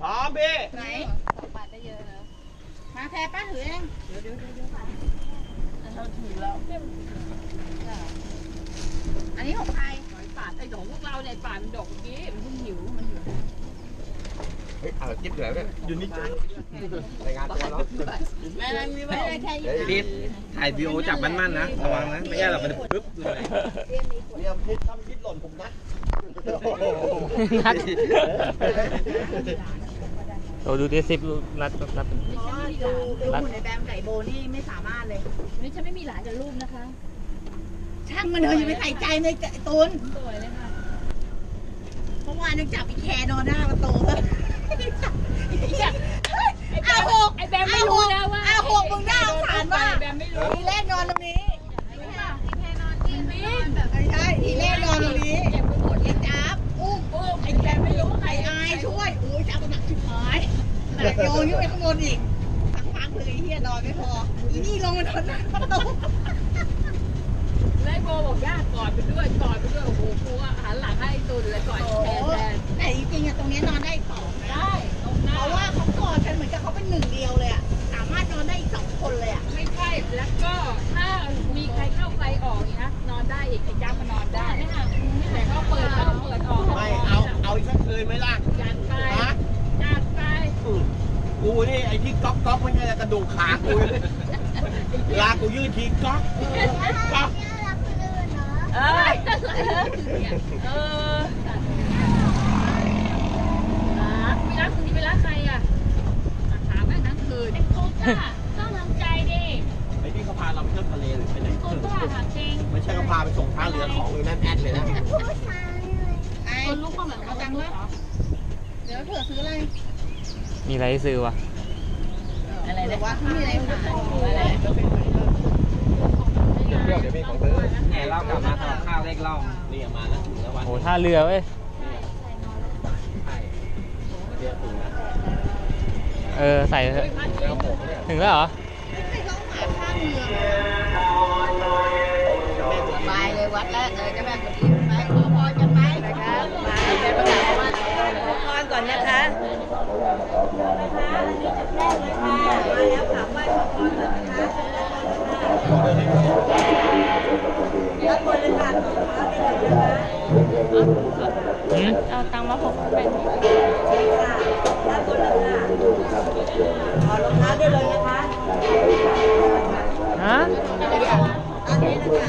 พร้อมพี่ไหนสองบาทได้เยอะแล้วมาแทนป้าถือเองเราถือแล้วเนี่ยอันนี้ของใครหอยป่าไอ้ของพวกเราเนี่ยป่ามันดกเมื่อกี้มันเพิ่งหิวมันหิวเฮ้ยเอาจิ๊บเหลือเนี่ยอยู่นี่จ้รายงานตัวเนาะไม่ไม่ไม่ไม่ได้แค่เดี๋ยวรีบถ่ายวีดีโอจับมันๆนะระวังนะไม่ใช่หรอกมันปึ๊บเลยเนี่ยพิษทำพิษหล่นผมนะนัด เราดูดิซิปนัดนัดอ๋อดูดูหุ่นในแบมไก่โบนี่ไม่สามารถเลยนี่ฉันไม่มีหลานกับลูกนะคะ ช่างมันเถอะอย่าไปใส่ใจในตูนสวยเลยค่ะเพราะวานยังจับอีแคนอนหน้าประตูเลยอาหกไอ้แบมไม่รู้นะว่าอาหกมึงน่าสงสารมากแบมไม่รู้ ทีแรก หนักโยนขึ้นไปข้างบนอีกสักพักเลยไอ้เฮียนอนไม่พออีนี่ลงมานอนหน้าประตูแล้วไอ้โบบอกญาติกอดไปด้วยกอดไปด้วยโอ้โหกูอะหันหลังให้ตูนเลยกอดโอ้แทนแทนแต่จริงๆอะตรงนี้นอนได้สองนะได้ตรงหน้าเพราะว่าเขากอดกันเหมือนกับเขาเป็นหนึ่งเดียวเลยอะสามารถนอนได้อีกสองคนเลยอะไม่ใช่แล้วก็ถ้ามีใครเข้าใครออกนี่นะนอนได้อีกไอ้จ้ามมานอนได้แต่ก็เปิดเข้าเปิดออกไม่เอา เอาอีกสักคืนไหมล่ะ จัดไป ฮะ จัดไป อืมกู นี่ไอ้ที่ก๊อกก๊อกไม่ใช่กระดูกขากูเลากูยืดทีก๊อกก๊อกเอ้ยเออรักไม่รักคืนนี้ไปรักใครอะถามแม่ทั้งคืนโคต้าต้องทำใจดิไอ้ที่เขาพาเราไปเที่ยวทะเลหรือไปไหนโคต้าถามจริงไม่ใช่เขาพาไปส่งท่าเรือของเลยนั่นแอดเลยนะคนลุกก็เหมือนเอาตังค์มาเดี๋ยวเผื่อซื้ออะไรมีอะไรให้ซื้อวะ อะไรนะว่าไม่มีอะไรขายเดี๋ยวเดี๋ยวมีของซื้อแห่เล่ากลับมาทำข้าวเล็กล่องนี่มาแล้วถึงแล้ววันโอ้ท่าเรือเว้ยเรือถึงแล้วเออใส่เถอะถึงแล้วเหรอให้เขาหาข้างเรือสบายเลยวัดแรกเลยจะแม่กดีไเลยค่ะขอพรกันเลยนะคะหืมเอาตังค์มาหกเป็นค่ะด้านบนเลยค่ะขอรองเท้าได้เลยนะคะฮะ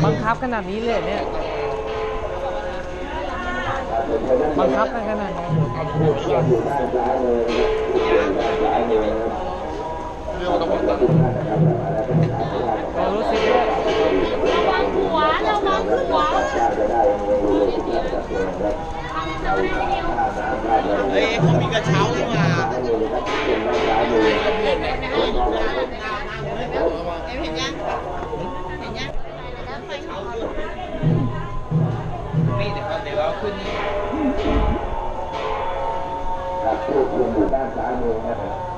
บังคับขนาดนี้เลยเนี่ย บังคับกันขนาดนี้เรา เดี๋ยวเราขึ้นนี่ครับผู้คุมอยู่ด้านซ้ายมือนะครับ